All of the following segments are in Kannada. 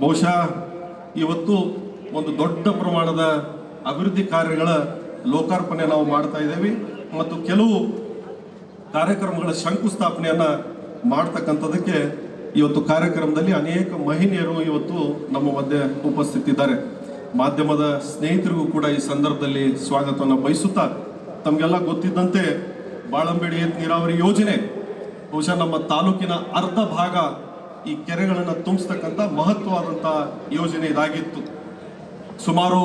ಬಹುಶಃ ಇವತ್ತು ಒಂದು ದೊಡ್ಡ ಪ್ರಮಾಣದ ಅಭಿವೃದ್ಧಿ ಕಾರ್ಯಗಳ ಲೋಕಾರ್ಪಣೆ ನಾವು ಮಾಡ್ತಾ ಇದ್ದೇವೆ ಮತ್ತು ಕೆಲವು ಕಾರ್ಯಕ್ರಮಗಳ ಶಂಕುಸ್ಥಾಪನೆಯನ್ನ ಮಾಡ್ತಕ್ಕಂಥದಕ್ಕೆ ಇವತ್ತು ಕಾರ್ಯಕ್ರಮದಲ್ಲಿ ಅನೇಕ ಮಹಿಳೆಯರು ಇವತ್ತು ನಮ್ಮ ಮಧ್ಯೆ ಉಪಸ್ಥಿತಿದ್ದಾರೆ. ಮಾಧ್ಯಮದ ಸ್ನೇಹಿತರಿಗೂ ಕೂಡ ಈ ಸಂದರ್ಭದಲ್ಲಿ ಸ್ವಾಗತವನ್ನು ಬಯಸುತ್ತಾ ತಮಗೆಲ್ಲ ಗೊತ್ತಿದ್ದಂತೆ ಬಾಳಂಬೇಡಿ ನೀರಾವರಿ ಯೋಜನೆ, ಬಹುಶಃ ನಮ್ಮ ತಾಲೂಕಿನ ಅರ್ಧ ಭಾಗ ಈ ಕೆರೆಗಳನ್ನು ತುಂಬಿಸ್ತಕ್ಕಂಥ ಮಹತ್ವವಾದಂಥ ಯೋಜನೆ ಇದಾಗಿತ್ತು. ಸುಮಾರು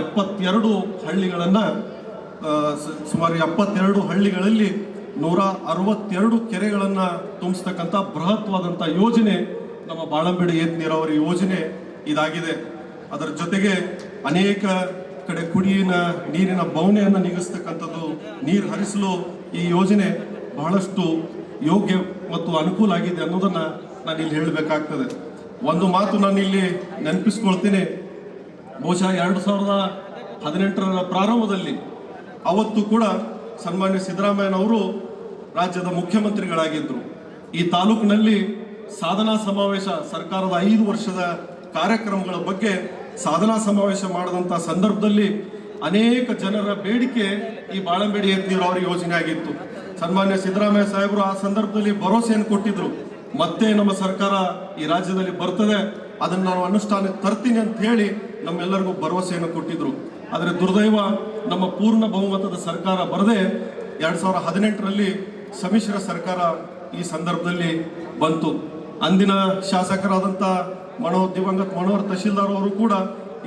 ಎಪ್ಪತ್ತೆರಡು ಹಳ್ಳಿಗಳನ್ನು ಸುಮಾರು ಎಪ್ಪತ್ತೆರಡು ಹಳ್ಳಿಗಳಲ್ಲಿ ನೂರ ಅರವತ್ತೆರಡು ಕೆರೆಗಳನ್ನು ತುಂಬಿಸ್ತಕ್ಕಂಥ ಬೃಹತ್ವಾದಂಥ ಯೋಜನೆ ನಮ್ಮ ಬಾಳಂಬೇಡಿ ಏತ್ ನೀರಾವರಿ ಯೋಜನೆ ಇದಾಗಿದೆ. ಅದರ ಜೊತೆಗೆ ಅನೇಕ ಕಡೆ ಕುಡಿಯಿನ ನೀರಿನ ಬವಣೆಯನ್ನು ನೀಗಿಸ್ತಕ್ಕಂಥದ್ದು, ನೀರು ಹರಿಸಲು ಈ ಯೋಜನೆ ಬಹಳಷ್ಟು ಯೋಗ್ಯ ಮತ್ತು ಅನುಕೂಲ ಆಗಿದೆ ಅನ್ನೋದನ್ನ ನಾನು ಇಲ್ಲಿ ಹೇಳಬೇಕಾಗ್ತದೆ. ಒಂದು ಮಾತು ನಾನು ಇಲ್ಲಿ ನೆನಪಿಸ್ಕೊಳ್ತೀನಿ. ಬಹುಶಃ ಎರಡು ಸಾವಿರದ ಹದಿನೆಂಟರ ಪ್ರಾರಂಭದಲ್ಲಿ ಅವತ್ತು ಕೂಡ ಸನ್ಮಾನ್ಯ ಸಿದ್ದರಾಮಯ್ಯನವರು ರಾಜ್ಯದ ಮುಖ್ಯಮಂತ್ರಿಗಳಾಗಿದ್ದರು ಈ ತಾಲೂಕಿನಲ್ಲಿ ಸಾಧನಾ ಸಮಾವೇಶ, ಸರ್ಕಾರದ ಐದು ವರ್ಷದ ಕಾರ್ಯಕ್ರಮಗಳ ಬಗ್ಗೆ ಸಾಧನಾ ಸಮಾವೇಶ ಮಾಡಿದಂಥ ಸಂದರ್ಭದಲ್ಲಿ ಅನೇಕ ಜನರ ಬೇಡಿಕೆ ಈ ಬಾಳಂಬೇಡಿ ಎತ್ತಿರೋ ಅವರ ಯೋಜನೆ ಆಗಿತ್ತು ಸನ್ಮಾನ್ಯ ಸಿದ್ದರಾಮಯ್ಯ ಸಾಹೇಬರು ಆ ಸಂದರ್ಭದಲ್ಲಿ ಭರವಸೆಯನ್ನು ಕೊಟ್ಟಿದ್ರು. ಮತ್ತೆ ನಮ್ಮ ಸರ್ಕಾರ ಈ ರಾಜ್ಯದಲ್ಲಿ ಬರ್ತದೆ, ಅದನ್ನು ನಾನು ಅನುಷ್ಠಾನಕ್ಕೆ ತರ್ತೀನಿ ಅಂತ ಹೇಳಿ ನಮ್ಮೆಲ್ಲರಿಗೂ ಭರವಸೆಯನ್ನು ಕೊಟ್ಟಿದ್ರು. ಆದರೆ ದುರ್ದೈವ ನಮ್ಮ ಪೂರ್ಣ ಬಹುಮತದ ಸರ್ಕಾರ ಬರದೆ ಎರಡು ಸಾವಿರ ಹದಿನೆಂಟರಲ್ಲಿ ಸಮ್ಮಿಶ್ರ ಸರ್ಕಾರ ಈ ಸಂದರ್ಭದಲ್ಲಿ ಬಂತು. ಅಂದಿನ ಶಾಸಕರಾದಂಥ ಮನೋ ದಿವಂಗತ್ ಮನೋಹರ್ ತಹಶೀಲ್ದಾರ್ ಅವರು ಕೂಡ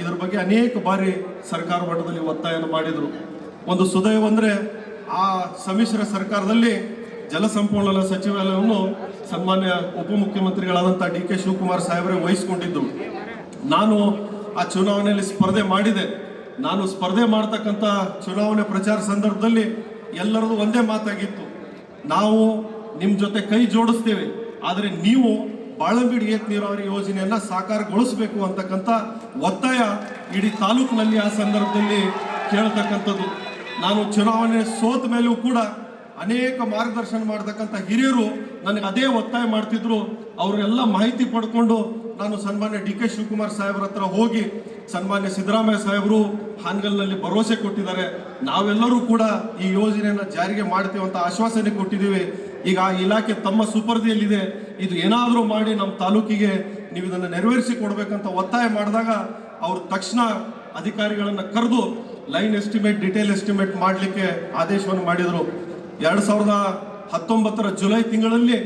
ಇದರ ಬಗ್ಗೆ ಅನೇಕ ಬಾರಿ ಸರ್ಕಾರ ಮಟ್ಟದಲ್ಲಿ ಒತ್ತಾಯನ ಮಾಡಿದರು. ಒಂದು ಸುದೈವ ಅಂದರೆ ಆ ಸಮ್ಮಿಶ್ರ ಸರ್ಕಾರದಲ್ಲಿ ಜಲಸಂಪನ್ಮೂಲ ಸಚಿವಾಲಯವನ್ನು ಸನ್ಮಾನ್ಯ ಉಪಮುಖ್ಯಮಂತ್ರಿಗಳಾದಂಥ ಡಿ ಕೆ ಶಿವಕುಮಾರ್ ಸಾಹೇಬರೇ ವಹಿಸಿಕೊಂಡಿದ್ದು. ನಾನು ಆ ಚುನಾವಣೆಯಲ್ಲಿ ಸ್ಪರ್ಧೆ ಮಾಡಿದೆ. ನಾನು ಸ್ಪರ್ಧೆ ಮಾಡ್ತಕ್ಕಂಥ ಚುನಾವಣೆ ಪ್ರಚಾರ ಸಂದರ್ಭದಲ್ಲಿ ಎಲ್ಲರದು ಒಂದೇ ಮಾತಾಗಿತ್ತು. ನಾವು ನಿಮ್ಮ ಜೊತೆ ಕೈ ಜೋಡಿಸ್ತೇವೆ. ಆದರೆ ನೀವು ಬಾಳಂಬಿಡಿ ಏತ್ ನೀರಾವರಿ ಯೋಜನೆಯನ್ನು ಸಾಕಾರಗೊಳಿಸಬೇಕು ಅಂತಕ್ಕಂಥ ಒತ್ತಾಯ ಇಡೀ ತಾಲೂಕಿನಲ್ಲಿ ಆ ಸಂದರ್ಭದಲ್ಲಿ ಕೇಳ್ತಕ್ಕಂಥದ್ದು. ನಾನು ಚುನಾವಣೆ ಸೋತ ಮೇಲೂ ಕೂಡ ಅನೇಕ ಮಾರ್ಗದರ್ಶನ ಮಾಡತಕ್ಕಂಥ ಹಿರಿಯರು ನನಗೆ ಅದೇ ಒತ್ತಾಯ ಮಾಡ್ತಿದ್ರು. ಅವರೆಲ್ಲ ಮಾಹಿತಿ ಪಡ್ಕೊಂಡು ನಾನು ಸನ್ಮಾನ್ಯ ಡಿ ಕೆ ಶಿವಕುಮಾರ್ ಸಾಹೇಬ್ರ ಹತ್ರ ಹೋಗಿ ಸನ್ಮಾನ್ಯ ಸಿದ್ದರಾಮಯ್ಯ ಸಾಹೇಬರು ಹಾನಗಲ್ನಲ್ಲಿ ಭರವಸೆ ಕೊಟ್ಟಿದ್ದಾರೆ. ನಾವೆಲ್ಲರೂ ಕೂಡ ಈ ಯೋಜನೆಯನ್ನು ಜಾರಿಗೆ ಮಾಡ್ತೀವಿ ಅಂತ ಆಶ್ವಾಸನೆ ಕೊಟ್ಟಿದ್ದೀವಿ. ಈಗ ಆ ಇಲಾಖೆ ತಮ್ಮ ಸುಪರ್ದಿಯಲ್ಲಿದೆ. ಇದು ಏನಾದರೂ ಮಾಡಿ ನಮ್ಮ ತಾಲೂಕಿಗೆ ನೀವು ಇದನ್ನು ನೆರವೇರಿಸಿ ಕೊಡಬೇಕಂತ ಒತ್ತಾಯ ಮಾಡಿದಾಗ ಅವರು ತಕ್ಷಣ ಅಧಿಕಾರಿಗಳನ್ನು ಕರೆದು ಲೈನ್ ಎಸ್ಟಿಮೇಟ್, ಡಿಟೇಲ್ ಎಸ್ಟಿಮೇಟ್ ಮಾಡಲಿಕ್ಕೆ ಆದೇಶವನ್ನು ಮಾಡಿದರು. ಎರಡ್ ಸಾವಿರದ ಹತ್ತೊಂಬತ್ತರ ಜುಲೈ ತಿಂಗಳಲ್ಲಿ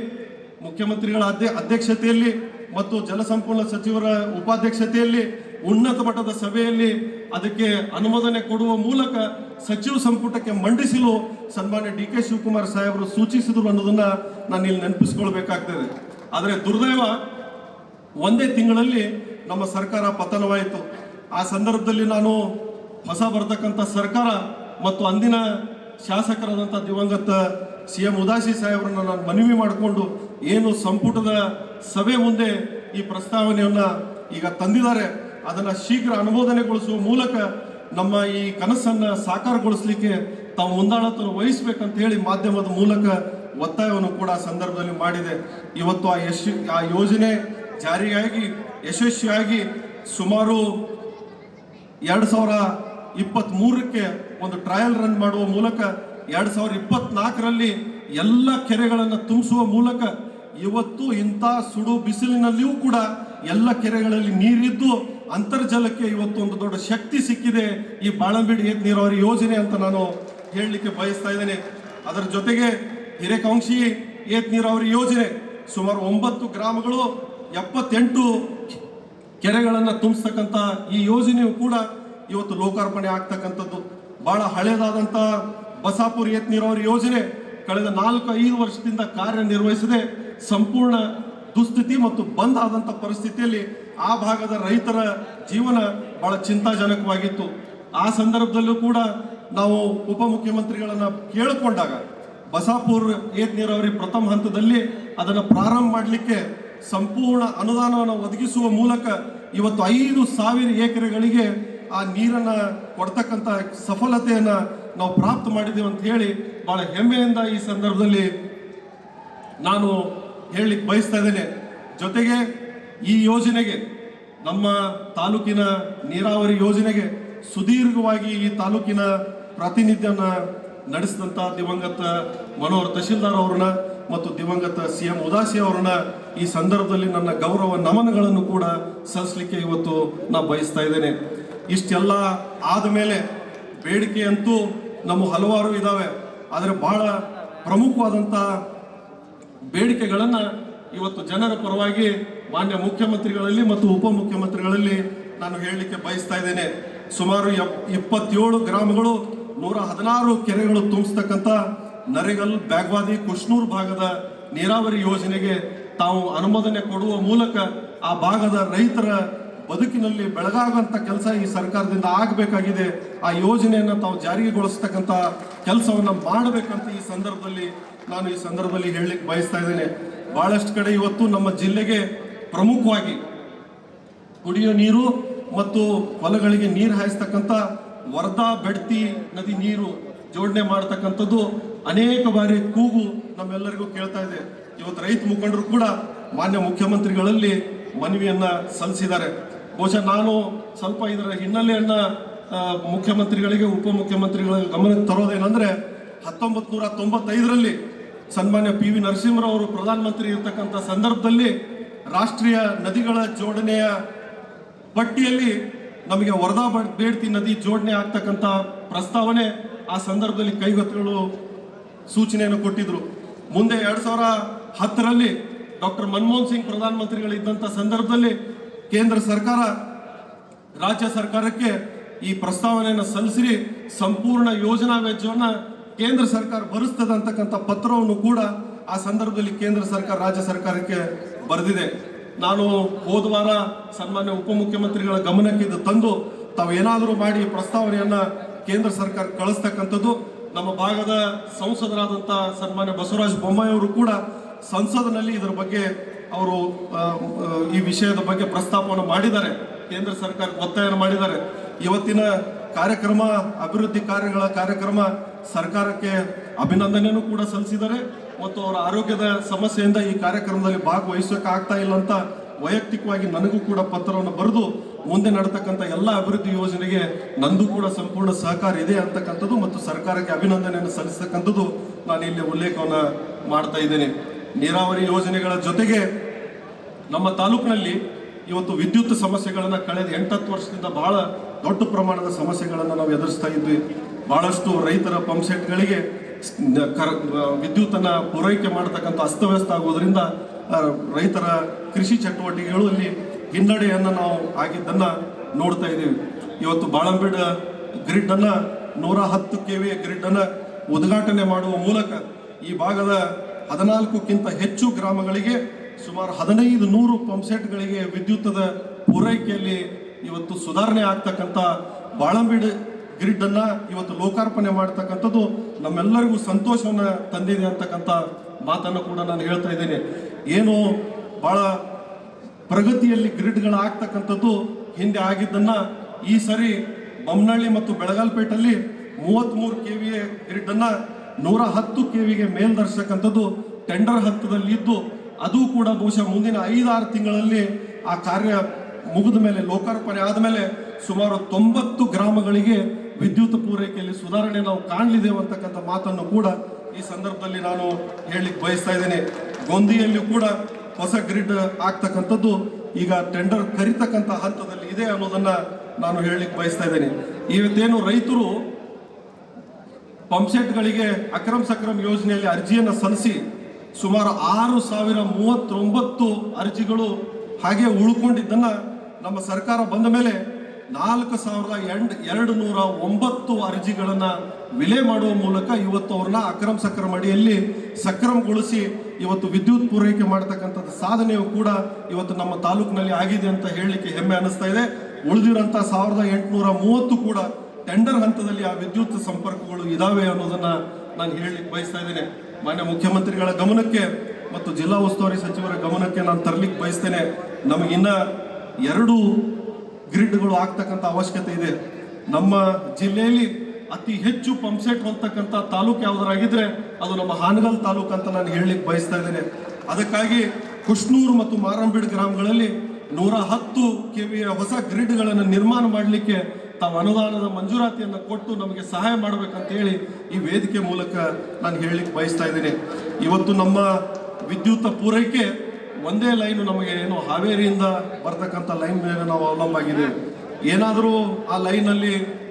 ಮುಖ್ಯಮಂತ್ರಿಗಳ ಅಧ್ಯ ಅಧ್ಯಕ್ಷತೆಯಲ್ಲಿ ಮತ್ತು ಜಲಸಂಪನ್ಮೂಲ ಸಚಿವರ ಉಪಾಧ್ಯಕ್ಷತೆಯಲ್ಲಿ ಉನ್ನತ ಮಟ್ಟದ ಸಭೆಯಲ್ಲಿ ಅದಕ್ಕೆ ಅನುಮೋದನೆ ಕೊಡುವ ಮೂಲಕ ಸಚಿವ ಸಂಪುಟಕ್ಕೆ ಮಂಡಿಸಲು ಸನ್ಮಾನ್ಯ ಡಿ ಕೆ ಶಿವಕುಮಾರ್ ಸಾಹೇಬರು ಸೂಚಿಸಿದ್ರು ಅನ್ನೋದನ್ನ ನಾನು ಇಲ್ಲಿ ನೆನಪಿಸ್ಕೊಳ್ಬೇಕಾಗ್ತದೆ. ಆದರೆ ದುರ್ದೈವ ಒಂದೇ ತಿಂಗಳಲ್ಲಿ ನಮ್ಮ ಸರ್ಕಾರ ಪತನವಾಯಿತು. ಆ ಸಂದರ್ಭದಲ್ಲಿ ನಾನು ಹೊಸ ಬರ್ತಕ್ಕಂಥ ಸರ್ಕಾರ ಮತ್ತು ಅಂದಿನ ಶಾಸಕರಾದಂಥ ದಿವಂಗತ ಸಿ ಎಂ ಉದಾಸಿ ಸಾಹೇಬ್ರನ್ನ ನಾನು ಮನವಿ ಮಾಡಿಕೊಂಡು ಏನು ಸಂಪುಟದ ಸಭೆ ಮುಂದೆ ಈ ಪ್ರಸ್ತಾವನೆಯನ್ನು ಈಗ ತಂದಿದ್ದಾರೆ. ಅದನ್ನು ಶೀಘ್ರ ಅನುಮೋದನೆಗೊಳಿಸುವ ಮೂಲಕ ನಮ್ಮ ಈ ಕನಸನ್ನು ಸಾಕಾರಗೊಳಿಸಲಿಕ್ಕೆ ತಾವು ಮುಂದಾಳತ್ವ ವಹಿಸ್ಬೇಕಂತ ಹೇಳಿ ಮಾಧ್ಯಮದ ಮೂಲಕ ಒತ್ತಾಯವನ್ನು ಕೂಡ ಸಂದರ್ಭದಲ್ಲಿ ಮಾಡಿದೆ. ಇವತ್ತು ಆ ಯಶ್, ಆ ಯೋಜನೆ ಜಾರಿಯಾಗಿ, ಯಶಸ್ವಿಯಾಗಿ ಸುಮಾರು ಎರಡು ಸಾವಿರ ಇಪ್ಪತ್ತ್ ಮೂರಕ್ಕೆ ಒಂದು ಟ್ರಯಲ್ ರನ್ ಮಾಡುವ ಮೂಲಕ ಎರಡು ಸಾವಿರದ ಇಪ್ಪತ್ನಾಲ್ಕರಲ್ಲಿ ಎಲ್ಲ ಕೆರೆಗಳನ್ನು ತುಂಬಿಸುವ ಮೂಲಕ ಇವತ್ತು ಇಂಥ ಸುಡು ಬಿಸಿಲಿನಲ್ಲಿಯೂ ಕೂಡ ಎಲ್ಲ ಕೆರೆಗಳಲ್ಲಿ ನೀರಿದ್ದು ಅಂತರ್ಜಲಕ್ಕೆ ಇವತ್ತು ಒಂದು ದೊಡ್ಡ ಶಕ್ತಿ ಸಿಕ್ಕಿದೆ ಈ ಬಾಳಂಬೀಡಿ ಏತ್ ನೀರಾವರಿ ಯೋಜನೆ ಅಂತ ನಾನು ಹೇಳಲಿಕ್ಕೆ ಬಯಸ್ತಾ ಇದ್ದೇನೆ. ಅದರ ಜೊತೆಗೆ ಹಿರೇಕಾಂಕ್ಷಿ ಏತ್ ನೀರಾವರಿ ಯೋಜನೆ ಸುಮಾರು ಒಂಬತ್ತು ಗ್ರಾಮಗಳು ಎಪ್ಪತ್ತೆಂಟು ಕೆರೆಗಳನ್ನು ತುಂಬಿಸ್ತಕ್ಕಂಥ ಈ ಯೋಜನೆಯು ಕೂಡ ಇವತ್ತು ಲೋಕಾರ್ಪಣೆ ಆಗ್ತಕ್ಕಂಥದ್ದು. ಬಹಳ ಹಳೇದಾದಂಥ ಬಸಾಪುರ್ ಏತ್ ನೀರಾವರಿ ಯೋಜನೆ ಕಳೆದ ನಾಲ್ಕು ಐದು ವರ್ಷದಿಂದ ಕಾರ್ಯನಿರ್ವಹಿಸದೆ ಸಂಪೂರ್ಣ ದುಸ್ಥಿತಿ ಮತ್ತು ಬಂದ್ ಆದಂಥ ಪರಿಸ್ಥಿತಿಯಲ್ಲಿ ಆ ಭಾಗದ ರೈತರ ಜೀವನ ಬಹಳ ಚಿಂತಾಜನಕವಾಗಿತ್ತು. ಆ ಸಂದರ್ಭದಲ್ಲೂ ಕೂಡ ನಾವು ಉಪಮುಖ್ಯಮಂತ್ರಿಗಳನ್ನ ಕೇಳಿಕೊಂಡಾಗ ಬಸಾಪುರ್ ಏತ್ ನೀರಾವರಿ ಪ್ರಥಮ ಹಂತದಲ್ಲಿ ಅದನ್ನು ಪ್ರಾರಂಭ ಮಾಡಲಿಕ್ಕೆ ಸಂಪೂರ್ಣ ಅನುದಾನವನ್ನು ಒದಗಿಸುವ ಮೂಲಕ ಇವತ್ತು ಐದು ಸಾವಿರ ಎಕರೆಗಳಿಗೆ ಆ ನೀರನ್ನ ಕೊಡ್ತಕ್ಕಂಥ ಸಫಲತೆಯನ್ನು ನಾವು ಪ್ರಾಪ್ತ ಮಾಡಿದ್ದೇವೆ ಅಂತ ಹೇಳಿ ಬಹಳ ಹೆಮ್ಮೆಯಿಂದ ಈ ಸಂದರ್ಭದಲ್ಲಿ ನಾನು ಹೇಳಲಿಕ್ಕೆ ಬಯಸ್ತಾ ಇದ್ದೇನೆ. ಜೊತೆಗೆ ಈ ಯೋಜನೆಗೆ, ನಮ್ಮ ತಾಲೂಕಿನ ನೀರಾವರಿ ಯೋಜನೆಗೆ ಸುದೀರ್ಘವಾಗಿ ಈ ತಾಲೂಕಿನ ಪ್ರಾತಿನಿಧ್ಯನ ನಡೆಸಿದಂತ ದಿವಂಗತ ಮನೋಹರ್ ತಹಶೀಲ್ದಾರ್ ಅವ್ರನ್ನ ಮತ್ತು ದಿವಂಗತ ಸಿ ಎಂ ಉದಾಸಿ ಅವ್ರನ್ನ ಈ ಸಂದರ್ಭದಲ್ಲಿ ನನ್ನ ಗೌರವ ನಮನಗಳನ್ನು ಕೂಡ ಸಲ್ಲಿಸಲಿಕ್ಕೆ ಇವತ್ತು ನಾ ಬಯಸ್ತಾ ಇದ್ದೇನೆ. ಇಷ್ಟೆಲ್ಲ ಆದ ಮೇಲೆ ಬೇಡಿಕೆ ಅಂತೂ ನಮ್ಮ ಹಲವಾರು ಇದಾವೆ. ಆದರೆ ಬಹಳ ಪ್ರಮುಖವಾದಂಥ ಬೇಡಿಕೆಗಳನ್ನು ಇವತ್ತು ಜನರ ಪರವಾಗಿ ಮಾನ್ಯ ಮುಖ್ಯಮಂತ್ರಿಗಳಲ್ಲಿ ಮತ್ತು ಉಪಮುಖ್ಯಮಂತ್ರಿಗಳಲ್ಲಿ ನಾನು ಹೇಳಲಿಕ್ಕೆ ಬಯಸ್ತಾ ಇದ್ದೇನೆ. ಸುಮಾರು ಇಪ್ಪತ್ತೇಳು ಗ್ರಾಮಗಳು ನೂರ ಹದಿನಾರು ಕೆರೆಗಳು ತುಂಬಿಸ್ತಕ್ಕಂಥ ನರೇಗಲ್ ಬ್ಯಾಗ್ವಾದಿ ಕುಷ್ನೂರ್ ಭಾಗದ ನೀರಾವರಿ ಯೋಜನೆಗೆ ತಾವು ಅನುಮೋದನೆ ಕೊಡುವ ಮೂಲಕ ಆ ಭಾಗದ ರೈತರ ಬದುಕಿನಲ್ಲಿ ಬೆಳಗಾಗುವಂಥ ಕೆಲಸ ಈ ಸರ್ಕಾರದಿಂದ ಆಗಬೇಕಾಗಿದೆ. ಆ ಯೋಜನೆಯನ್ನು ತಾವು ಜಾರಿಗೆಗೊಳಿಸ್ತಕ್ಕಂಥ ಕೆಲಸವನ್ನು ಮಾಡಬೇಕಂತ ಈ ಸಂದರ್ಭದಲ್ಲಿ ನಾನು ಈ ಸಂದರ್ಭದಲ್ಲಿ ಹೇಳಲಿಕ್ಕೆ ಬಯಸ್ತಾ ಇದ್ದೇನೆ. ಬಹಳಷ್ಟು ಕಡೆ ಇವತ್ತು ನಮ್ಮ ಜಿಲ್ಲೆಗೆ ಪ್ರಮುಖವಾಗಿ ಕುಡಿಯೋ ನೀರು ಮತ್ತು ಹೊಲಗಳಿಗೆ ನೀರು ಹಾಯಿಸ್ತಕ್ಕಂಥ ವರ್ಧಾ ಬೆಡ್ತಿ ನದಿ ನೀರು ಜೋಡಣೆ ಮಾಡತಕ್ಕಂಥದ್ದು ಅನೇಕ ಬಾರಿ ಕೂಗು ನಮ್ಮೆಲ್ಲರಿಗೂ ಕೇಳ್ತಾ ಇದೆ. ಇವತ್ತು ರೈತ ಮುಖಂಡರು ಕೂಡ ಮಾನ್ಯ ಮುಖ್ಯಮಂತ್ರಿಗಳಲ್ಲಿ ಮನವಿಯನ್ನ ಸಲ್ಲಿಸಿದ್ದಾರೆ. ಬಹುಶಃ ನಾನು ಸ್ವಲ್ಪ ಇದರ ಹಿನ್ನೆಲೆಯನ್ನು ಮುಖ್ಯಮಂತ್ರಿಗಳಿಗೆ, ಉಪಮುಖ್ಯಮಂತ್ರಿಗಳ ಗಮನಕ್ಕೆ ತರೋದೇನೆಂದ್ರೆ ಹತ್ತೊಂಬತ್ ನೂರ ತೊಂಬತ್ತೈದರಲ್ಲಿ ಸನ್ಮಾನ್ಯ ಪಿ ವಿ ನರಸಿಂಹರಾವ್ ಅವರು ಪ್ರಧಾನಮಂತ್ರಿ ಇರತಕ್ಕಂಥ ಸಂದರ್ಭದಲ್ಲಿ ರಾಷ್ಟ್ರೀಯ ನದಿಗಳ ಜೋಡಣೆಯ ಪಟ್ಟಿಯಲ್ಲಿ ನಮಗೆ ವರದಾ ಬೇಡ್ತಿ ನದಿ ಜೋಡಣೆ ಆಗ್ತಕ್ಕಂಥ ಪ್ರಸ್ತಾವನೆ ಆ ಸಂದರ್ಭದಲ್ಲಿ ಕೈಗೊತ್ತಗಳು ಸೂಚನೆಯನ್ನು ಕೊಟ್ಟಿದ್ರು. ಮುಂದೆ ಎರಡು ಸಾವಿರ ಹತ್ತರಲ್ಲಿ ಡಾಕ್ಟರ್ ಮನಮೋಹನ್ ಸಿಂಗ್ ಪ್ರಧಾನಮಂತ್ರಿಗಳಿದ್ದಂಥ ಸಂದರ್ಭದಲ್ಲಿ ಕೇಂದ್ರ ಸರ್ಕಾರ, ರಾಜ್ಯ ಸರ್ಕಾರಕ್ಕೆ ಈ ಪ್ರಸ್ತಾವನೆಯನ್ನು ಸಲ್ಲಿಸಿ ಸಂಪೂರ್ಣ ಯೋಜನಾ ವೆಚ್ಚವನ್ನು ಕೇಂದ್ರ ಸರ್ಕಾರ ಭರಿಸ್ತದೆ ಅಂತಕ್ಕಂಥ ಪತ್ರವನ್ನು ಕೂಡ ಆ ಸಂದರ್ಭದಲ್ಲಿ ಕೇಂದ್ರ ಸರ್ಕಾರ, ರಾಜ್ಯ ಸರ್ಕಾರಕ್ಕೆ ಬರೆದಿದೆ. ನಾನು ಹೋದ ವಾರ ಸನ್ಮಾನ್ಯ ಉಪಮುಖ್ಯಮಂತ್ರಿಗಳ ಗಮನಕ್ಕೆ ಇದು ತಂದು ತಾವೇನಾದರೂ ಮಾಡಿ ಪ್ರಸ್ತಾವನೆಯನ್ನು ಕೇಂದ್ರ ಸರ್ಕಾರ ಕಳಿಸ್ತಕ್ಕಂಥದ್ದು, ನಮ್ಮ ಭಾಗದ ಸಂಸದರಾದಂಥ ಸನ್ಮಾನ್ಯ ಬಸವರಾಜ ಬೊಮ್ಮಾಯಿ ಅವರು ಕೂಡ ಸಂಸದನಲ್ಲಿ ಇದರ ಬಗ್ಗೆ ಅವರು ಈ ವಿಷಯದ ಬಗ್ಗೆ ಪ್ರಸ್ತಾಪವನ್ನು ಮಾಡಿದ್ದಾರೆ. ಕೇಂದ್ರ ಸರ್ಕಾರ ಒತ್ತಾಯ ಮಾಡಿದ್ದಾರೆ. ಇವತ್ತಿನ ಕಾರ್ಯಕ್ರಮ, ಅಭಿವೃದ್ಧಿ ಕಾರ್ಯಗಳ ಕಾರ್ಯಕ್ರಮ ಸರ್ಕಾರಕ್ಕೆ ಅಭಿನಂದನೆಯನ್ನು ಕೂಡ ಸಲ್ಲಿಸಿದ್ದಾರೆ. ಮತ್ತು ಅವರ ಆರೋಗ್ಯದ ಸಮಸ್ಯೆಯಿಂದ ಈ ಕಾರ್ಯಕ್ರಮದಲ್ಲಿ ಭಾಗವಹಿಸೋಕೆ ಆಗ್ತಾ ಇಲ್ಲ ಅಂತ ವೈಯಕ್ತಿಕವಾಗಿ ನನಗೂ ಕೂಡ ಪತ್ರವನ್ನು ಬರೆದು ಮುಂದೆ ನಡತಕ್ಕಂಥ ಎಲ್ಲ ಅಭಿವೃದ್ಧಿ ಯೋಜನೆಗೆ ನಂದು ಕೂಡ ಸಂಪೂರ್ಣ ಸಹಕಾರ ಇದೆ ಅಂತಕ್ಕಂಥದ್ದು ಮತ್ತು ಸರ್ಕಾರಕ್ಕೆ ಅಭಿನಂದನೆಯನ್ನು ಸಲ್ಲಿಸ್ತಕ್ಕಂಥದ್ದು ನಾನು ಇಲ್ಲಿ ಉಲ್ಲೇಖವನ್ನು ಮಾಡ್ತಾ ಇದ್ದೇನೆ. ನೀರಾವರಿ ಯೋಜನೆಗಳ ಜೊತೆಗೆ ನಮ್ಮ ತಾಲೂಕಿನಲ್ಲಿ ಇವತ್ತು ವಿದ್ಯುತ್ ಸಮಸ್ಯೆಗಳನ್ನು ಕಳೆದ ಎಂಟತ್ತು ವರ್ಷದಿಂದ ಬಹಳ ದೊಡ್ಡ ಪ್ರಮಾಣದ ಸಮಸ್ಯೆಗಳನ್ನು ನಾವು ಎದುರಿಸ್ತಾ ಇದ್ವಿ. ಬಹಳಷ್ಟು ರೈತರ ಪಂಪ್ಸೆಟ್ಗಳಿಗೆ ವಿದ್ಯುತ್ತನ್ನು ಪೂರೈಕೆ ಮಾಡತಕ್ಕಂಥ ಅಸ್ತವ್ಯಸ್ತ ಆಗೋದ್ರಿಂದ ರೈತರ ಕೃಷಿ ಚಟುವಟಿಕೆಗಳು ಅಲ್ಲಿ ಹಿನ್ನಡೆಯನ್ನು ನಾವು ಆಗಿದ್ದನ್ನು ನೋಡ್ತಾ ಇದ್ದೀವಿ. ಇವತ್ತು ಬಾಳಂಬಿಡ ಗ್ರಿಡ್ಡನ್ನು ನೂರ ಹತ್ತು ಕೆ ವಿ ಗ್ರಿಡ್ಡನ್ನು ಉದ್ಘಾಟನೆ ಮಾಡುವ ಮೂಲಕ ಈ ಭಾಗದ ಹದಿನಾಲ್ಕಕ್ಕಿಂತ ಹೆಚ್ಚು ಗ್ರಾಮಗಳಿಗೆ ಸುಮಾರು ಹದಿನೈದು ನೂರು ಪಂಪ್ಸೆಟ್ಗಳಿಗೆ ವಿದ್ಯುತ್ತದ ಪೂರೈಕೆಯಲ್ಲಿ ಇವತ್ತು ಸುಧಾರಣೆ ಆಗ್ತಕ್ಕಂಥ ಬಾಳಂಬಿಡ್ ಗ್ರಿಡ್ ಅನ್ನ ಇವತ್ತು ಲೋಕಾರ್ಪಣೆ ಮಾಡ್ತಕ್ಕಂಥದ್ದು ನಮ್ಮೆಲ್ಲರಿಗೂ ಸಂತೋಷವನ್ನು ತಂದಿದೆ ಅಂತಕ್ಕಂಥ ಮಾತನ್ನು ಕೂಡ ನಾನು ಹೇಳ್ತಾ ಇದ್ದೇನೆ. ಏನು ಬಹಳ ಪ್ರಗತಿಯಲ್ಲಿ ಗ್ರಿಡ್ಗಳು ಆಗ್ತಕ್ಕಂಥದ್ದು ಹಿಂದೆ ಆಗಿದ್ದನ್ನ ಈ ಸರಿ ಬೊಮ್ಮನಹಳ್ಳಿ ಮತ್ತು ಬೆಳಗಾಲ್ಪೇಟಲ್ಲಿ ಮೂವತ್ತ್ಮೂರು ಕೆ ವಿ ಗ್ರಿಡ್ ಅನ್ನ ನೂರ ಹತ್ತು ಕೆ ವಿಗೆ ಟೆಂಡರ್ ಹಂತದಲ್ಲಿ ಇದ್ದು, ಅದು ಕೂಡ ಬಹುಶಃ ಮುಂದಿನ ಐದಾರು ತಿಂಗಳಲ್ಲಿ ಆ ಕಾರ್ಯ ಮುಗಿದ ಮೇಲೆ, ಲೋಕಾರ್ಪಣೆ ಆದಮೇಲೆ ಸುಮಾರು ತೊಂಬತ್ತು ಗ್ರಾಮಗಳಿಗೆ ವಿದ್ಯುತ್ ಪೂರೈಕೆಯಲ್ಲಿ ಸುಧಾರಣೆ ನಾವು ಕಾಣಲಿದ್ದೇವೆ ಅಂತಕ್ಕಂಥ ಮಾತನ್ನು ಕೂಡ ಈ ಸಂದರ್ಭದಲ್ಲಿ ನಾನು ಹೇಳಲಿಕ್ಕೆ ಬಯಸ್ತಾ ಇದ್ದೇನೆ. ಗೊಂದಿಯಲ್ಲಿ ಕೂಡ ಹೊಸ ಗ್ರಿಡ್ ಆಗ್ತಕ್ಕಂಥದ್ದು ಈಗ ಟೆಂಡರ್ ಕರಿತಕ್ಕಂಥ ಹಂತದಲ್ಲಿ ಇದೆ ಅನ್ನೋದನ್ನು ನಾನು ಹೇಳಲಿಕ್ಕೆ ಬಯಸ್ತಾ ಇದ್ದೇನೆ. ಇವತ್ತೇನು ರೈತರು ಪಂಪ್ಸೆಟ್ಗಳಿಗೆ ಅಕ್ರಮ್ ಸಕ್ರಮ್ ಯೋಜನೆಯಲ್ಲಿ ಅರ್ಜಿಯನ್ನು ಸಲ್ಲಿಸಿ ಸುಮಾರು ಆರು ಸಾವಿರ ಮೂವತ್ತೊಂಬತ್ತು ಅರ್ಜಿಗಳು ಹಾಗೆ ಉಳ್ಕೊಂಡಿದ್ದನ್ನು ನಮ್ಮ ಸರ್ಕಾರ ಬಂದ ಮೇಲೆ ನಾಲ್ಕು ಸಾವಿರದ ಎಂಟು ಎರಡು ನೂರ ಒಂಬತ್ತು ಅರ್ಜಿಗಳನ್ನು ವಿಲೆ ಮಾಡುವ ಮೂಲಕ ಇವತ್ತು ಅವ್ರನ್ನ ಅಕ್ರಮ ಸಕ್ರಮ್ ಅಡಿಯಲ್ಲಿ ಸಕ್ರಮಗೊಳಿಸಿ ಇವತ್ತು ವಿದ್ಯುತ್ ಪೂರೈಕೆ ಮಾಡತಕ್ಕಂಥದ್ದು ಸಾಧನೆಯು ಕೂಡ ಇವತ್ತು ನಮ್ಮ ತಾಲೂಕಿನಲ್ಲಿ ಆಗಿದೆ ಅಂತ ಹೇಳಲಿಕ್ಕೆ ಹೆಮ್ಮೆ ಅನ್ನಿಸ್ತಾ ಇದೆ. ಉಳಿದಿರೋಂಥ ಸಾವಿರದ ಎಂಟುನೂರ ಮೂವತ್ತು ಕೂಡ ಟೆಂಡರ್ ಹಂತದಲ್ಲಿ ಆ ವಿದ್ಯುತ್ ಸಂಪರ್ಕಗಳು ಇದಾವೆ ಅನ್ನೋದನ್ನ ನಾನು ಹೇಳಲಿಕ್ಕೆ ಬಯಸ್ತಾ ಇದ್ದೇನೆ. ಮಾನ್ಯ ಮುಖ್ಯಮಂತ್ರಿಗಳ ಗಮನಕ್ಕೆ ಮತ್ತು ಜಿಲ್ಲಾ ಉಸ್ತುವಾರಿ ಸಚಿವರ ಗಮನಕ್ಕೆ ನಾನು ತರಲಿಕ್ಕೆ ಬಯಸ್ತೇನೆ. ನಮಗಿನ್ನ ಎರಡು ಗ್ರಿಡ್ಗಳು ಆಗ್ತಕ್ಕಂಥ ಅವಶ್ಯಕತೆ ಇದೆ. ನಮ್ಮ ಜಿಲ್ಲೆಯಲ್ಲಿ ಅತಿ ಹೆಚ್ಚು ಪಂಪ್ಸೆಟ್ ಹೊಂದತಕ್ಕಂಥ ತಾಲೂಕು ಯಾವ್ದಾರಾಗಿದ್ರೆ ಅದು ನಮ್ಮ ಹಾನಗಲ್ ತಾಲೂಕು ಅಂತ ನಾನು ಹೇಳಲಿಕ್ಕೆ ಬಯಸ್ತಾ ಇದ್ದೇನೆ. ಅದಕ್ಕಾಗಿ ಕೃಷ್ಣೂರು ಮತ್ತು ಮಾರಂಬೀಡ್ ಗ್ರಾಮಗಳಲ್ಲಿ ನೂರ ಹತ್ತು ಕೆವಿಯ ಹೊಸ ಗ್ರಿಡ್ಗಳನ್ನು ನಿರ್ಮಾಣ ಮಾಡಲಿಕ್ಕೆ ತಾವು ಅನುದಾನದ ಮಂಜೂರಾತಿಯನ್ನು ಕೊಟ್ಟು ನಮಗೆ ಸಹಾಯ ಮಾಡಬೇಕಂತ ಹೇಳಿ ಈ ವೇದಿಕೆ ಮೂಲಕ ನಾನು ಹೇಳಲಿಕ್ಕೆ ಬಯಸ್ತಾ ಇದ್ದೀನಿ. ಇವತ್ತು ನಮ್ಮ ವಿದ್ಯುತ್ ಪೂರೈಕೆ ಒಂದೇ ಲೈನು ನಮಗೆ ಏನು ಹಾವೇರಿಯಿಂದ ಬರ್ತಕ್ಕಂಥ ಲೈನ್ ಮೇಲೆ ನಾವು ಅವಲಂಬಾಗಿದೆ ಏನಾದರೂ ಆ ಲೈನಲ್ಲಿ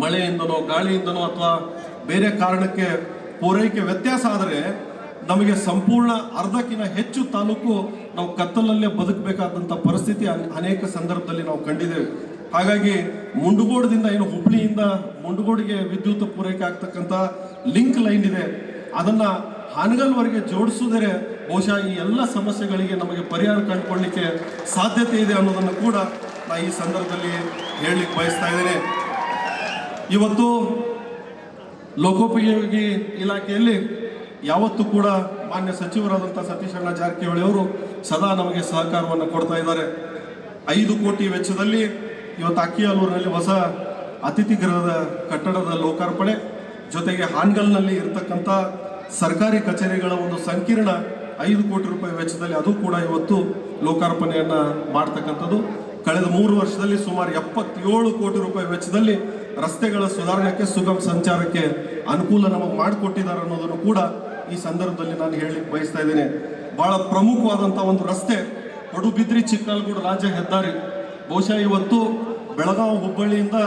ಮಳೆಯಿಂದನೋ, ಗಾಳಿಯಿಂದನೋ ಅಥವಾ ಬೇರೆ ಕಾರಣಕ್ಕೆ ಪೂರೈಕೆ ವ್ಯತ್ಯಾಸ ಆದರೆ ನಮಗೆ ಸಂಪೂರ್ಣ ಅರ್ಧಕ್ಕಿಂತ ಹೆಚ್ಚು ತಾಲೂಕು ನಾವು ಕತ್ತಲಲ್ಲೇ ಬದುಕಬೇಕಾದಂಥ ಪರಿಸ್ಥಿತಿ ಅನ್- ಅನೇಕ ಸಂದರ್ಭದಲ್ಲಿ ನಾವು ಕಂಡಿದ್ದೇವೆ. ಹಾಗಾಗಿ ಮುಂಡಗೋಡದಿಂದ ಏನು ಹುಬ್ಳಿಯಿಂದ ಮುಂಡಗೋಡಿಗೆ ವಿದ್ಯುತ್ ಪೂರೈಕೆ ಆಗ್ತಕ್ಕಂಥ ಲಿಂಕ್ ಲೈನ್ ಇದೆ. ಅದನ್ನ ಹಾನಗಲ್ವರೆಗೆ ಜೋಡಿಸಿದರೆ ಬಹುಶಃ ಈ ಎಲ್ಲ ಸಮಸ್ಯೆಗಳಿಗೆ ನಮಗೆ ಪರಿಹಾರ ಕಂಡುಕೊಳ್ಳಿಕ್ಕೆ ಸಾಧ್ಯತೆ ಇದೆ ಅನ್ನೋದನ್ನು ಕೂಡ ನಾ ಈ ಸಂದರ್ಭದಲ್ಲಿ ಹೇಳಲಿಕ್ಕೆ ಬಯಸ್ತಾ ಇದ್ದೇನೆ. ಇವತ್ತು ಲೋಕೋಪಯೋಗಿ ಇಲಾಖೆಯಲ್ಲಿ ಯಾವತ್ತೂ ಕೂಡ ಮಾನ್ಯ ಸಚಿವರಾದಂಥ ಸತೀಶ್ ಅಣ್ಣ ಜಾರಕಿಹೊಳಿ ಅವರು ಸದಾ ನಮಗೆ ಸಹಕಾರವನ್ನು ಕೊಡ್ತಾ ಇದ್ದಾರೆ. ಐದು ಕೋಟಿ ವೆಚ್ಚದಲ್ಲಿ ಇವತ್ತು ಅಕ್ಕಿಯಾಲೂರಿನಲ್ಲಿ ಹೊಸ ಅತಿಥಿ ಗೃಹದ ಕಟ್ಟಡದ ಲೋಕಾರ್ಪಣೆ, ಜೊತೆಗೆ ಹಾನ್ಗಲ್ನಲ್ಲಿ ಇರತಕ್ಕಂಥ ಸರ್ಕಾರಿ ಕಚೇರಿಗಳ ಒಂದು ಸಂಕೀರ್ಣ ಐದು ಕೋಟಿ ರೂಪಾಯಿ ವೆಚ್ಚದಲ್ಲಿ ಅದು ಕೂಡ ಇವತ್ತು ಲೋಕಾರ್ಪಣೆಯನ್ನು ಮಾಡ್ತಕ್ಕಂಥದ್ದು. ಕಳೆದ ಮೂರು ವರ್ಷದಲ್ಲಿ ಸುಮಾರು ಎಪ್ಪತ್ತೇಳು ಕೋಟಿ ರೂಪಾಯಿ ವೆಚ್ಚದಲ್ಲಿ ರಸ್ತೆಗಳ ಸುಧಾರಣೆಗೆ ಸುಗಮ ಸಂಚಾರಕ್ಕೆ ಅನುಕೂಲ ನಮಗೆ ಮಾಡಿಕೊಟ್ಟಿದ್ದಾರೆ ಅನ್ನೋದನ್ನು ಕೂಡ ಈ ಸಂದರ್ಭದಲ್ಲಿ ನಾನು ಹೇಳಲಿಕ್ಕೆ ಬಯಸ್ತಾ ಇದ್ದೇನೆ. ಬಹಳ ಪ್ರಮುಖವಾದಂಥ ಒಂದು ರಸ್ತೆ ಪಡುಬಿದ್ರಿ ಚಿಕ್ಕಲ್ಗೂಡು ರಾಜ್ಯ ಹೆದ್ದಾರಿ. ಬಹುಶಃ ಇವತ್ತು ಬೆಳಗಾವಿ ಹುಬ್ಬಳ್ಳಿಯಿಂದ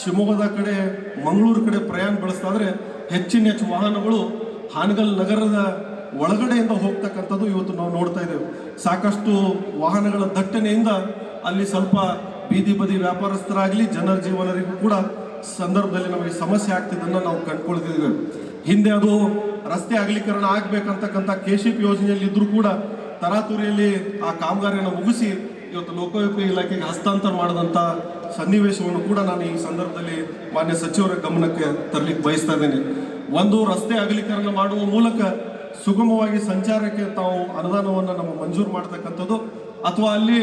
ಶಿವಮೊಗ್ಗದ ಕಡೆ, ಮಂಗಳೂರು ಕಡೆ ಪ್ರಯಾಣ ಬೆಳೆಸ್ತಾದ್ರೆ ಹೆಚ್ಚಿನ ಹೆಚ್ಚು ವಾಹನಗಳು ಹಾನಗಲ್ ನಗರದ ಒಳಗಡೆಯಿಂದ ಹೋಗ್ತಕ್ಕಂಥದ್ದು ಇವತ್ತು ನಾವು ನೋಡ್ತಾ ಇದ್ದೇವೆ. ಸಾಕಷ್ಟು ವಾಹನಗಳ ದಟ್ಟಣೆಯಿಂದ ಅಲ್ಲಿ ಸ್ವಲ್ಪ ಬೀದಿ ಬದಿ ವ್ಯಾಪಾರಸ್ಥರಾಗಲಿ ಜನರ ಜೀವನರಿಗೂ ಕೂಡ ಸಂದರ್ಭದಲ್ಲಿ ನಮಗೆ ಸಮಸ್ಯೆ ಆಗ್ತಿದ್ದನ್ನು ನಾವು ಕಂಡುಕೊಳ್ತಿದ್ದೇವೆ. ಹಿಂದೆ ಅದು ರಸ್ತೆ ಅಗಲೀಕರಣ ಆಗ್ಬೇಕಂತಕ್ಕಂಥ ಕೆಶಿಪ್ ಯೋಜನೆಯಲ್ಲಿ ಇದ್ರೂ ಕೂಡ ತರಾತುರಿಯಲ್ಲಿ ಆ ಕಾಮಗಾರಿಯನ್ನು ಮುಗಿಸಿ ಇವತ್ತು ಲೋಕೋಪಯೋಗಿ ಇಲಾಖೆಗೆ ಹಸ್ತಾಂತರ ಮಾಡಿದಂಥ ಸನ್ನಿವೇಶವನ್ನು ಕೂಡ ನಾನು ಈ ಸಂದರ್ಭದಲ್ಲಿ ಮಾನ್ಯ ಸಚಿವರ ಗಮನಕ್ಕೆ ತರಲಿಕ್ಕೆ ಬಯಸ್ತಾ ಇದ್ದೇನೆ. ಒಂದು ರಸ್ತೆ ಅಗಲೀಕರಣ ಮಾಡುವ ಮೂಲಕ ಸುಗಮವಾಗಿ ಸಂಚಾರಕ್ಕೆ ತಾವು ಅನುದಾನವನ್ನು ನಮ್ಮ ಮಂಜೂರು ಮಾಡ್ತಕ್ಕಂಥದ್ದು, ಅಥವಾ ಅಲ್ಲಿ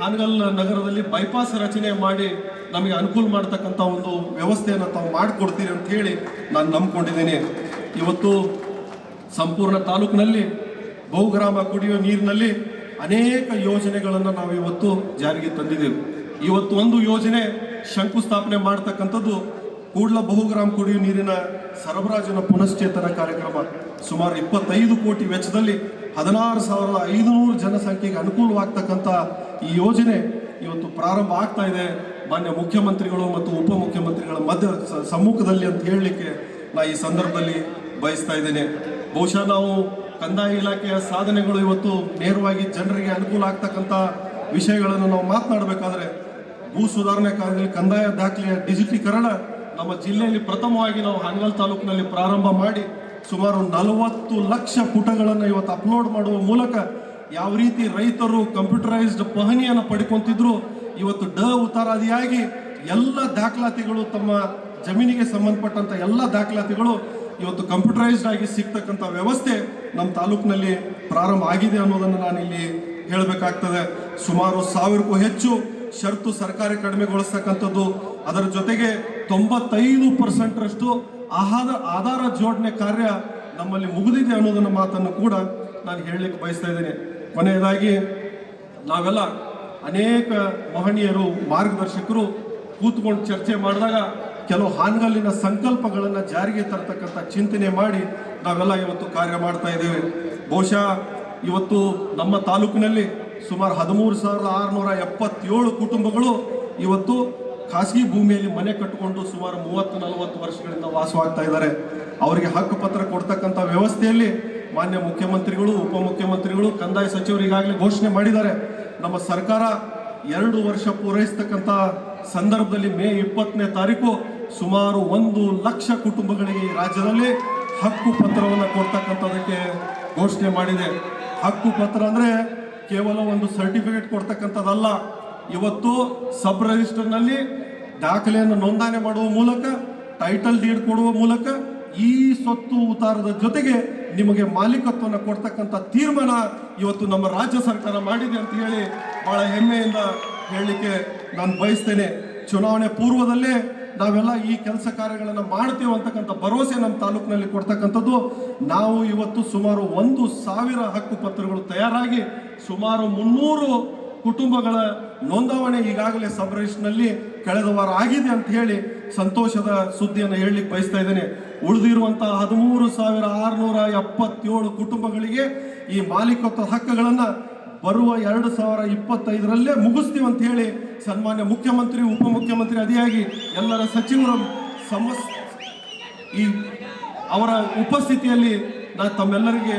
ಹಾನಗಲ್ ನಗರದಲ್ಲಿ ಬೈಪಾಸ್ ರಚನೆ ಮಾಡಿ ನಮಗೆ ಅನುಕೂಲ ಮಾಡ್ತಕ್ಕಂಥ ಒಂದು ವ್ಯವಸ್ಥೆಯನ್ನು ತಾವು ಮಾಡಿಕೊಡ್ತೀರಿ ಅಂತ ಹೇಳಿ ನಾನು ನಂಬ್ಕೊಂಡಿದ್ದೀನಿ. ಇವತ್ತು ಸಂಪೂರ್ಣ ತಾಲೂಕಿನಲ್ಲಿ ಬಹುಗ್ರಾಮ ಕುಡಿಯುವ ನೀರಿನಲ್ಲಿ ಅನೇಕ ಯೋಜನೆಗಳನ್ನು ನಾವು ಇವತ್ತು ಜಾರಿಗೆ ತಂದಿದ್ದೇವೆ. ಇವತ್ತು ಒಂದು ಯೋಜನೆ ಶಂಕುಸ್ಥಾಪನೆ ಮಾಡ್ತಕ್ಕಂಥದ್ದು ಕೂಡ್ಲ ಬಹುಗ್ರಾಮ್ ಕುಡಿಯುವ ನೀರಿನ ಸರಬರಾಜಿನ ಪುನಶ್ಚೇತನ ಕಾರ್ಯಕ್ರಮ. ಸುಮಾರು ಇಪ್ಪತ್ತೈದು ಕೋಟಿ ವೆಚ್ಚದಲ್ಲಿ ಹದಿನಾರು ಸಾವಿರದ ಐದುನೂರು ಜನಸಂಖ್ಯೆಗೆ ಅನುಕೂಲವಾಗ್ತಕ್ಕಂಥ ಈ ಯೋಜನೆ ಇವತ್ತು ಪ್ರಾರಂಭ ಆಗ್ತಾ ಇದೆ. ಮಾನ್ಯ ಮುಖ್ಯಮಂತ್ರಿಗಳು ಮತ್ತು ಉಪಮುಖ್ಯಮಂತ್ರಿಗಳ ಮಧ್ಯ ಸಮ್ಮುಖದಲ್ಲಿ ಅಂತ ಹೇಳಲಿಕ್ಕೆ ನಾ ಈ ಸಂದರ್ಭದಲ್ಲಿ ಬಯಸ್ತಾ ಇದ್ದೇನೆ. ಬಹುಶಃ ನಾವು ಕಂದಾಯ ಇಲಾಖೆಯ ಸಾಧನೆಗಳು ಇವತ್ತು ನೇರವಾಗಿ ಜನರಿಗೆ ಅನುಕೂಲ ಆಗ್ತಕ್ಕಂಥ ವಿಷಯಗಳನ್ನು ನಾವು ಮಾತನಾಡಬೇಕಾದ್ರೆ ಭೂ ಸುಧಾರಣೆ ಕಾರ್ಯದಲ್ಲಿ ಕಂದಾಯ ದಾಖಲೆಯ ಡಿಜಿಟೀಕರಣ ನಮ್ಮ ಜಿಲ್ಲೆಯಲ್ಲಿ ಪ್ರಥಮವಾಗಿ ನಾವು ಹಾನಗಲ್ ತಾಲೂಕಿನಲ್ಲಿ ಪ್ರಾರಂಭ ಮಾಡಿ ಸುಮಾರು ನಲವತ್ತು ಲಕ್ಷ ಪುಟಗಳನ್ನು ಇವತ್ತು ಅಪ್ಲೋಡ್ ಮಾಡುವ ಮೂಲಕ ಯಾವ ರೀತಿ ರೈತರು ಕಂಪ್ಯೂಟರೈಸ್ಡ್ ಪಹಣಿಯನ್ನು ಪಡ್ಕೊತಿದ್ರು, ಇವತ್ತು ಡ ಉತ್ತರಾದಿಯಾಗಿ ಎಲ್ಲ ದಾಖಲಾತಿಗಳು ತಮ್ಮ ಜಮೀನಿಗೆ ಸಂಬಂಧಪಟ್ಟಂತ ಎಲ್ಲ ದಾಖಲಾತಿಗಳು ಇವತ್ತು ಕಂಪ್ಯೂಟರೈಸ್ಡ್ ಆಗಿ ಸಿಗ್ತಕ್ಕಂಥ ವ್ಯವಸ್ಥೆ ನಮ್ಮ ತಾಲೂಕಿನಲ್ಲಿ ಪ್ರಾರಂಭ ಆಗಿದೆ ಅನ್ನೋದನ್ನು ನಾನು ಇಲ್ಲಿ ಹೇಳಬೇಕಾಗ್ತದೆ. ಸುಮಾರು ಸಾವಿರಕ್ಕೂ ಹೆಚ್ಚು ಷರತ್ತು ಸರ್ಕಾರಿ ಕಡಿಮೆಗೊಳಿಸ್ತಕ್ಕಂಥದ್ದು. ಅದರ ಜೊತೆಗೆ ತೊಂಬತ್ತೈದು ಪರ್ಸೆಂಟ್ರಷ್ಟು ಆಹಾರ, ಆಧಾರ ಜೋಡಣೆ ಕಾರ್ಯ ನಮ್ಮಲ್ಲಿ ಮುಗಿದಿದೆ ಅನ್ನೋದನ್ನ ಮಾತನ್ನು ಕೂಡ ನಾನು ಹೇಳಲಿಕ್ಕೆ ಬಯಸ್ತಾ ಇದ್ದೇನೆ. ಕೊನೆಯದಾಗಿ, ನಾವೆಲ್ಲ ಅನೇಕ ಮಹನೀಯರು, ಮಾರ್ಗದರ್ಶಕರು ಕೂತ್ಕೊಂಡು ಚರ್ಚೆ ಮಾಡಿದಾಗ ಕೆಲವು ಹಾನಗಲ್ಲಿನ ಸಂಕಲ್ಪಗಳನ್ನು ಜಾರಿಗೆ ತರತಕ್ಕಂಥ ಚಿಂತನೆ ಮಾಡಿ ನಾವೆಲ್ಲ ಇವತ್ತು ಕಾರ್ಯ ಮಾಡ್ತಾ ಇದ್ದೇವೆ. ಬಹುಶಃ ಇವತ್ತು ನಮ್ಮ ತಾಲೂಕಿನಲ್ಲಿ ಸುಮಾರು ಹದಿಮೂರು ಸಾವಿರದ ಆರುನೂರ ಎಪ್ಪತ್ತೇಳು ಕುಟುಂಬಗಳು ಇವತ್ತು ಖಾಸಗಿ ಭೂಮಿಯಲ್ಲಿ ಮನೆ ಕಟ್ಟಿಕೊಂಡು ಸುಮಾರು ಮೂವತ್ತು ನಲವತ್ತು ವರ್ಷಗಳಿಂದ ವಾಸವಾಗ್ತಾ ಇದ್ದಾರೆ. ಅವರಿಗೆ ಹಕ್ಕು ಪತ್ರ ಕೊಡ್ತಕ್ಕಂಥ ವ್ಯವಸ್ಥೆಯಲ್ಲಿ ಮಾನ್ಯ ಮುಖ್ಯಮಂತ್ರಿಗಳು, ಉಪಮುಖ್ಯಮಂತ್ರಿಗಳು, ಕಂದಾಯ ಸಚಿವರು ಈಗಾಗಲೇ ಘೋಷಣೆ ಮಾಡಿದ್ದಾರೆ. ನಮ್ಮ ಸರ್ಕಾರ ಎರಡು ವರ್ಷ ಪೂರೈಸ್ತಕ್ಕಂಥ ಸಂದರ್ಭದಲ್ಲಿ ಮೇ ಇಪ್ಪತ್ತನೇ ತಾರೀಕು ಸುಮಾರು ಒಂದು ಲಕ್ಷ ಕುಟುಂಬಗಳಿಗೆ ರಾಜ್ಯದಲ್ಲಿ ಹಕ್ಕು ಪತ್ರವನ್ನು ಕೊಡ್ತಕ್ಕಂಥದಕ್ಕೆ ಘೋಷಣೆ ಮಾಡಿದೆ. ಹಕ್ಕು ಪತ್ರ ಅಂದರೆ ಕೇವಲ ಒಂದು ಸರ್ಟಿಫಿಕೇಟ್ ಕೊಡ್ತಕ್ಕಂಥದ್ದಲ್ಲ. ಇವತ್ತು ಸಬ್ ರಿಜಿಸ್ಟರ್ನಲ್ಲಿ ದಾಖಲೆಯನ್ನು ನೋಂದಣಿ ಮಾಡುವ ಮೂಲಕ, ಟೈಟಲ್ ಡೀಡ್ ಕೊಡುವ ಮೂಲಕ ಈ ಸ್ವತ್ತು ಉತ್ತಾರದ ಜೊತೆಗೆ ನಿಮಗೆ ಮಾಲೀಕತ್ವವನ್ನು ಕೊಡ್ತಕ್ಕಂಥ ತೀರ್ಮಾನ ಇವತ್ತು ನಮ್ಮ ರಾಜ್ಯ ಸರ್ಕಾರ ಮಾಡಿದೆ ಅಂತ ಹೇಳಿ ಬಹಳ ಹೆಮ್ಮೆಯಿಂದ ಹೇಳಲಿಕ್ಕೆ ನಾನು ಬಯಸ್ತೇನೆ. ಚುನಾವಣೆ ಪೂರ್ವದಲ್ಲೇ ನಾವೆಲ್ಲ ಈ ಕೆಲಸ ಕಾರ್ಯಗಳನ್ನು ಮಾಡ್ತೀವಿ ಅಂತಕ್ಕಂಥ ಭರವಸೆ ನಮ್ಮ ತಾಲೂಕಿನಲ್ಲಿ ಕೊಡ್ತಕ್ಕಂಥದ್ದು. ನಾವು ಇವತ್ತು ಸುಮಾರು ಒಂದು ಸಾವಿರ ಹಕ್ಕು ಪತ್ರಗಳು ತಯಾರಾಗಿ ಸುಮಾರು ಮುನ್ನೂರು ಕುಟುಂಬಗಳ ನೋಂದಾವಣೆ ಈಗಾಗಲೇ ಸಬ್ ರಿಜಿಸ್ಟ್ನಲ್ಲಿ ಕಳೆದ ವಾರ ಆಗಿದೆ ಅಂತ ಹೇಳಿ ಸಂತೋಷದ ಸುದ್ದಿಯನ್ನು ಹೇಳಲಿಕ್ಕೆ ಬಯಸ್ತಾ ಇದ್ದೇನೆ. ಉಳಿದಿರುವಂತಹ ಹದಿಮೂರು ಸಾವಿರ ಆರುನೂರ ಎಪ್ಪತ್ತೇಳು ಕುಟುಂಬಗಳಿಗೆ ಈ ಮಾಲೀಕತ್ವ ಹಕ್ಕುಗಳನ್ನು ಬರುವ ಎರಡು ಸಾವಿರ ಇಪ್ಪತ್ತೈದರಲ್ಲೇ ಮುಗಿಸ್ತೀವಂತ ಹೇಳಿ ಸನ್ಮಾನ್ಯ ಮುಖ್ಯಮಂತ್ರಿ ಉಪಮುಖ್ಯಮಂತ್ರಿ ಅದಿಯಾಗಿ ಎಲ್ಲರ ಸಚಿವರ ಸಮಸ್ ಈ ಅವರ ಉಪಸ್ಥಿತಿಯಲ್ಲಿ ನಾನು ತಮ್ಮೆಲ್ಲರಿಗೆ